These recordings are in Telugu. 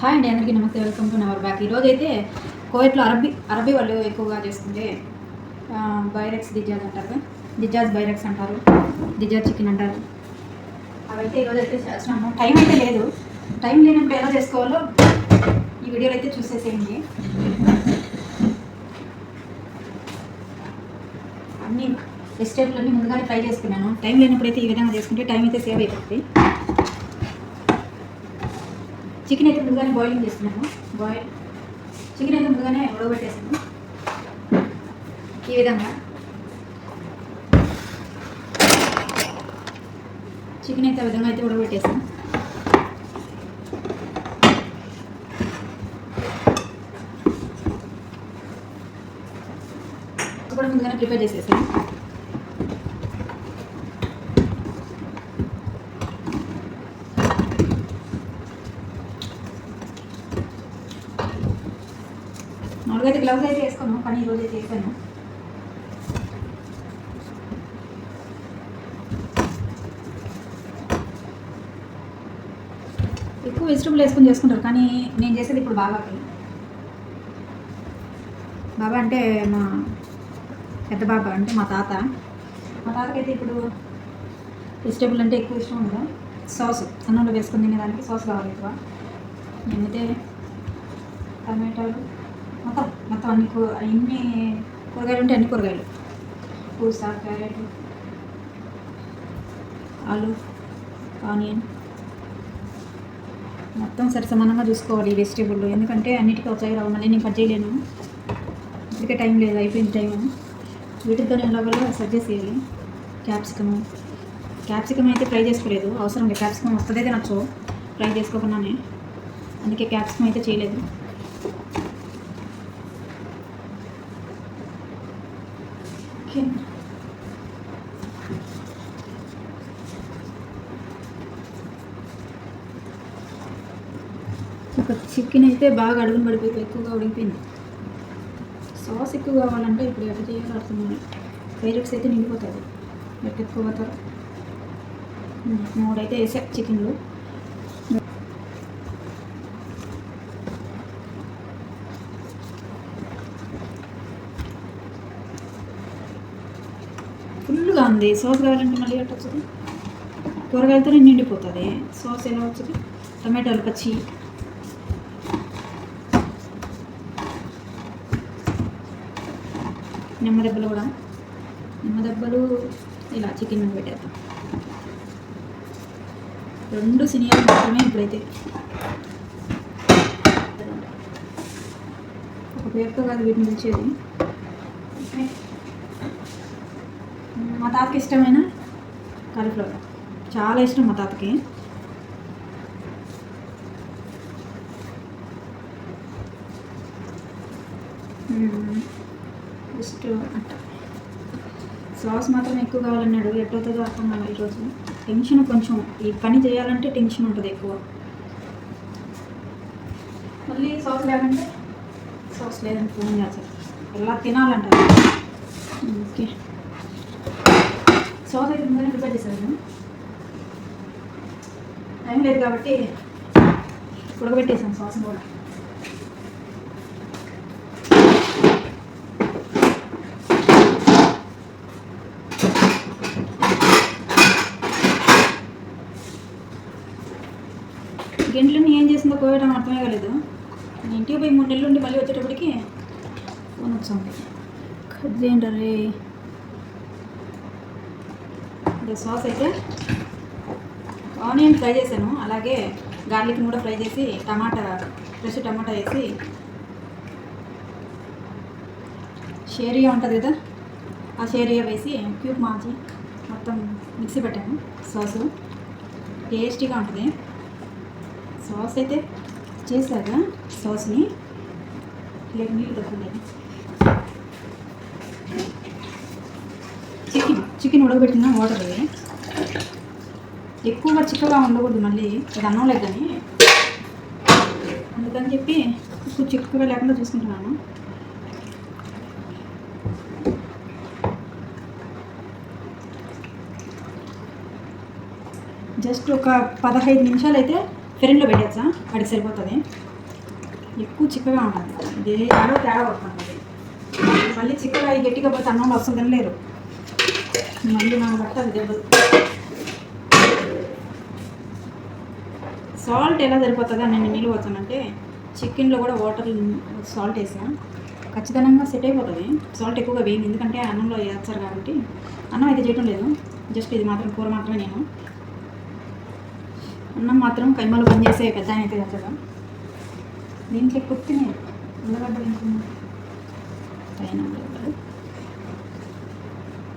హాయ్ అండి అందరికీ నమస్తే వెల్కమ్ టు నవర్ బ్యాక్. ఈరోజు అయితే కోవిట్లో అరబీ అరబీ వాళ్ళు ఎక్కువగా చేసుకుంటే ఆ, బైరెక్స్ దిజాజ్ అంటారు. దిజాజ్ బైరెక్స్ అంటారు దిజాజ్ చికెన్ అంటారు. అవైతే ఈరోజు అయితే చేస్తున్నాము. టైం అయితే లేదు. టైం లేనప్పుడు ఎలా చేసుకోవాలో ఈ వీడియోలో అయితే చూసేసేయండి. అన్ని వెజిటేబుల్ అన్ని ముందుగానే ఫ్రై చేసుకున్నాను. టైం లేనప్పుడు అయితే ఈ విధంగా చేసుకుంటే టైం అయితే సేవ్ అయిపోతుంది చికెన్ అయితే ముందుగానే బాయిలింగ్ చేస్తున్నాము బాయిల్ చికెన్ అయితే ముందుగానే ఉడకబెట్టేసాను ఈ విధంగా. చికెన్ అయితే విధంగా అయితే ఉడకబెట్టేసాను కూడా ముందుగానే ప్రిపేర్ చేసేసాము బ్లౌజ్ అయితే గ్లౌజ్ వేసుకోను కానీ ఈరోజు అయితే వేసాను. ఎక్కువ వెజిటబుల్ వేసుకొని చేసుకుంటారు కానీ నేను చేసేది ఇప్పుడు బాబాకి. బాబా అంటే మా పెద్ద బాబా అంటే మా తాత. మా తాతకైతే ఇప్పుడు వెజిటబుల్ అంటే ఎక్కువ ఇష్టం ఉండదు. సాస్ అన్నంలో వేసుకుని తినేదానికి సాస్ కావాలి ఎక్కువ. నేనైతే టమాటాలు మొత్తం మొత్తం అన్ని కూ ఎన్ని కూరగాయలు ఉంటే అన్ని కూరగాయలు. పూస క్యారెట్ ఆలు ఆనియన్. మొత్తం సరి సమానంగా చూసుకోవాలి ఈ వెజిటేబుల్. ఎందుకంటే అన్నిటికీ ఒకసారి రావు మళ్ళీ నేను కట్ చేయలేను. ఇప్పటికే టైం లేదు అయిపోయింది టైం వీటితో ఎలాగో సెట్ చేసేయాలి. క్యాప్సికమ్. క్యాప్సికమ్ అయితే ఫ్రై చేసుకోలేదు. అవసరం లేదు. క్యాప్సికమ్ వస్తుందైతే నచ్చు ఫ్రై చేసుకోకుండానే. అందుకే క్యాప్సికమ్ అయితే చేయలేదు ఓకే ఒక చికెన్ అయితే బాగా అడుగును పడిపోయి ఎక్కువగా ఉడికిపోయింది. సాస్ ఎక్కువ కావాలంటే ఇప్పుడు ఎట్లా చేయాలో అర్థం కాదు వైరక్స్ అయితే నిండిపోతుంది. ఎట్లా ఎక్కువ పోతారు మూడైతే వేసా చికెన్లు. ఫుల్గా ఉంది. సాస్ కావాలంటే మళ్ళీ ఎట్లా వస్తుంది కూరగాయలతోనే నిండిపోతుంది. సాస్ ఎలా వచ్చింది? టమాటాలు పచ్చి. నిమ్మ దెబ్బలు కూడా. నిమ్మ దెబ్బలు ఇలా చికెన్ మీద పెట్టేద్దాం. రెండు సినియాలు మాత్రమే ఇప్పుడైతే. ఒక పేరుతో కాదు వీటిని పిలిచేది మా తాతకి ఇష్టమైన కాలీఫ్లవర్ చాలా ఇష్టం మా తాతకి. జస్ట్ అట్ట సాస్ మాత్రం ఎక్కువ కావాలన్నాడు ఎట్టవుతుందో అర్థం కావాలి ఈరోజు? టెన్షన్ కొంచెం. ఈ పని చేయాలంటే టెన్షన్ ఉంటుంది ఎక్కువ. మళ్ళీ సాస్ లేదంటే? సాస్ లేదని ఫోన్ చేస్తారు. ఎలా తినాలంటారు ఓకే. సాస్ అయితే ముందే ప్రిపేర్ చేశాను టైం లేదు కాబట్టి ఉడకబెట్టేసాను సాస్ కూడా. పోయడం అర్థమే కాలేదు. నేను ఇంటికి పోయి మూడు నెలలు ఉండి మళ్ళీ వచ్చేటప్పటికి ఫోన్ వచ్చింది. కట్ చేయండి రే సాస్ అయితే ఆనియన్ ఫ్రై చేశాను. అలాగే గార్లిక్ కూడా ఫ్రై చేసి టమాటా ఫ్రెష్ టమాటా వేసి షేరియా ఉంటుంది కదా? ఆ షేరియా వేసి క్యూబ్ మార్చి మొత్తం మిక్సీ పెట్టాను. సాసు టేస్టీగా ఉంటుంది. సాస్ అయితే చేశాక సాస్ని? ఇలా నీళ్ళు తక్కువ చికెన్ చికెన్ ఉడకబెట్టిన వాటర్ ఎక్కువగా చిక్కగా ఉండకూడదు మళ్ళీ. అది అన్నం లేదని అందుకని చెప్పి ఎక్కువ చిక్కగా లేకుండా చూసుకుంటున్నాను. జస్ట్ ఒక పదహైదు నిమిషాలు అయితే ఫెరెన్లో పెట్టచ్చా? వాడికి సరిపోతుంది. ఎక్కువ చిక్కగా ఉంటుంది ఇది ఏదో తేడా వస్తుంది మళ్ళీ చిక్కగా గట్టిగా పోతే అన్నంలో అసలు తినలేరు. మళ్ళీ మనం పట్టదు దెబ్బలు. సాల్ట్ ఎలా సరిపోతుందా నేను నీళ్ళు పోతానంటే చికెన్లో కూడా వాటర్ సాల్ట్ వేసా ఖచ్చితంగా సెట్ అయిపోతుంది. సాల్ట్ ఎక్కువగా వేయండి ఎందుకంటే అన్నంలో వేస్తారు కాబట్టి అన్నం అయితే చేయటం లేదు. జస్ట్ ఇది మాత్రం కూర మాత్రమే నేను. అన్నం మాత్రం కైమలు పని చేసే పెద్ద ఆయన అయితే చేస్తాడు దీంట్లో కొత్తినే ఉల్లగడ్డలు ఇంకొన్ని పైన ఉల్లగడ్డలు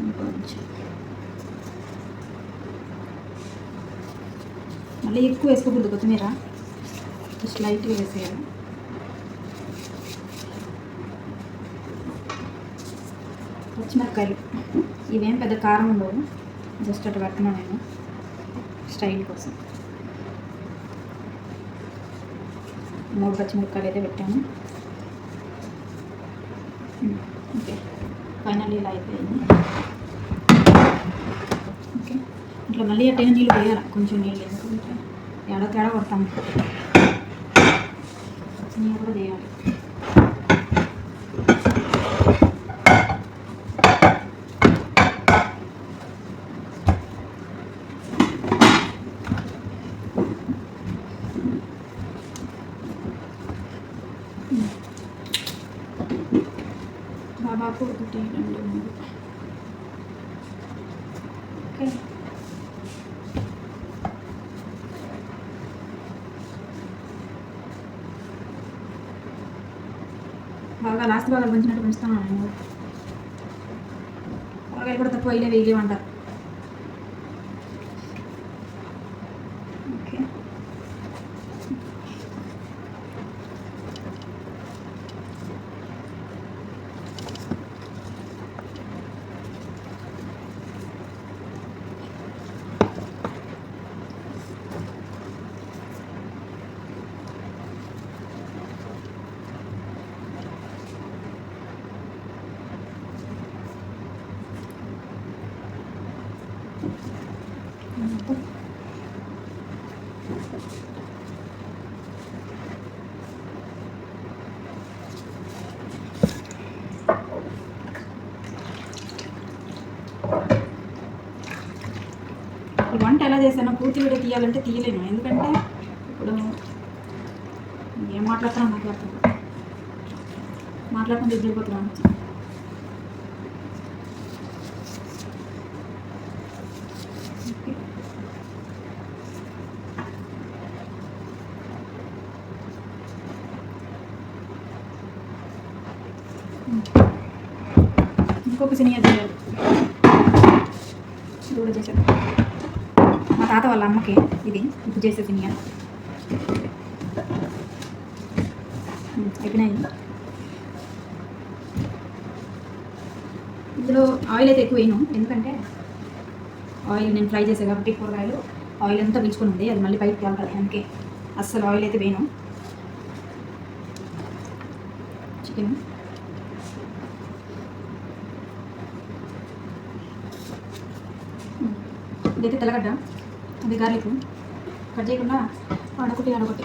ఇంకొంచెం. మళ్ళీ ఎక్కువ వేసుకోకూడదు కొత్తిమీర. జస్ట్ లైట్గా వేసేయాలి. పచ్చిమిరపకాయలు. ఇవేం పెద్ద కారం ఉండవు. జస్ట్ అటు పెడుతున్నాను నేను. స్టైల్ కోసం. మూడు పచ్చిమిరపకాయలు అయితే పెట్టాము. ఓకే. ఫైనల్ ఇలా అయిపోయింది. ఓకే. ఇట్లా మళ్ళీ అట్టైనా నీళ్ళు వేయాలి కొంచెం నీళ్ళు ఎందుకంటే ఎడ తేడా కొడతాము. నీళ్ళు కూడా వేయాలి దాదాపు ఒకటి రెండు మూడు ఓకే. బాగా లాస్ట్ బాగా పెంచినట్టు పెంచుతాను కూరగాయలు కూడా తక్కువ అయినా వేయలేమంటారు ఓకే మొత్తం ఈ వంట ఎలా చేశాను పూర్తి వీడియో తీయాలంటే తీయలేను. ఎందుకంటే ఇప్పుడు ఏం మాట్లాడుతున్నా నాకు మాట్లాడుకుంటే ఇద్దరిపోతున్నాను ఇంకొక సినిమా చేయాలి. ఇది చేశాను తాత వాళ్ళ అమ్మకి ఇది ఇప్పుడు చేసే సినిమా అయిపోయినాయి. ఇందులో ఆయిల్ అయితే ఎక్కువ వేయను. ఎందుకంటే ఆయిల్ నేను ఫ్రై చేసే కాబట్టి కూరగాయలు ఆయిల్ అంతా పీల్చుకుని ఉంది అది మళ్ళీ పైకి వెళ్ళాలి అందుకే అస్సలు ఆయిల్ అయితే వేయను. చికెన్ ఇదైతే తెల్లగడ్డ. ఇది గార్లిక్ కట్ చేయకుండా అడొకటి అడొకటి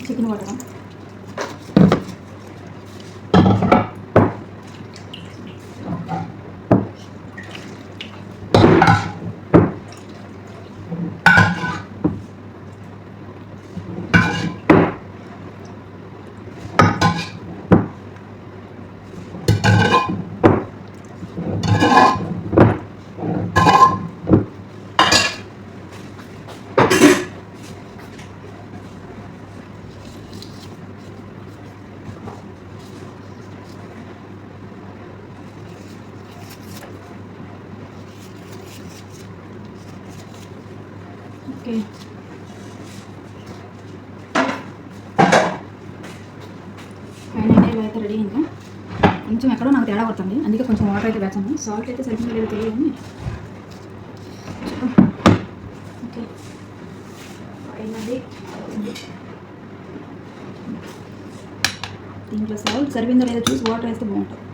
చికెన్ పట్టడం కూర అయితే రెడీ అయింది కొంచెం ఎక్కడో నాకు తేడా పడుతుంది అందుకే కొంచెం వాటర్ అయితే వేసాను. సాల్ట్ అయితే సరిపోయిందో లేదో తెలియదు. ఓకే. దీంట్లో సాల్ట్ సరిపోయిందో లేదో చూసి వాటర్ వేస్తే బాగుంటుంది.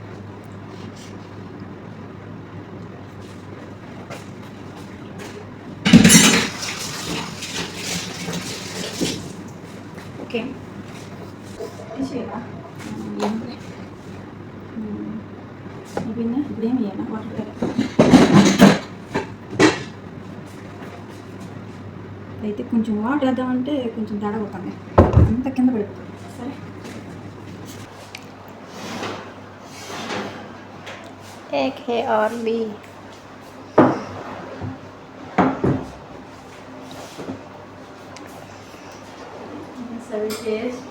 ఓకే. అయితే కొంచెం వాటర్ వేద్దామంటే కొంచెం తేడా కొట్టాలి అంత కింద పడిపోతుంది సరే एक है और भी సర్వ్ చేసి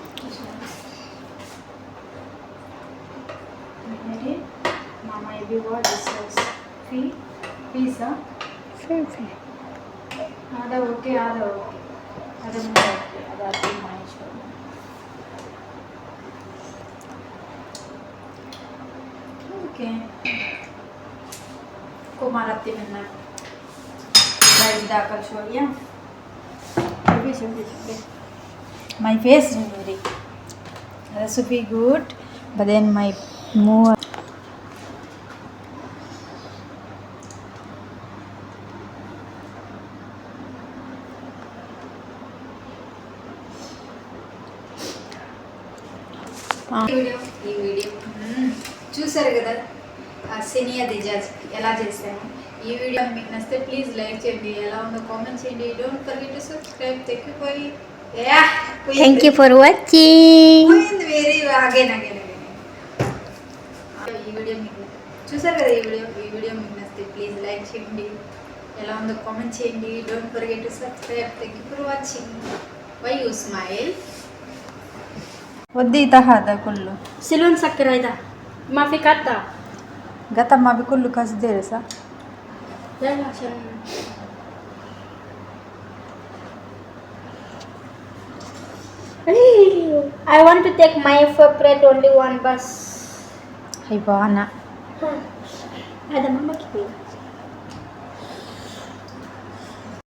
మామ ఇది వాట్ ఇస్ ఫీ పిజ్జా फिर से आधा ओके आधा ओके आधा मुझे ओके आधा आपकी माई छोड़ो ओके कुमार आती मिलना राइस दाखल छोड़िया अभी छोटे छोटे my face is very recipe good but then my more please like చేయండి ఎలా ఉందో కామెంట్ చేయండి. Don't forget to subscribe thank you for thank you for watching పోయింది వేరే అగైన్ అగైన్ అగైన్ ఈ వీడియో మీకు చూసారు కదా ఈ వీడియో ఈ వీడియో మీకు నచ్చితే ప్లీజ్ లైక్ చేయండి. ఎలా ఉందో కామెంట్ చేయండి. Don't forget to subscribe thank you for watching why you smile వద్దీ తహాద كله సిలోన్ سكر هيدا ما في كتا قطع ما بكله كاس dan I want to take my favorite only one bus. Hai, Bana. Ada mama kita.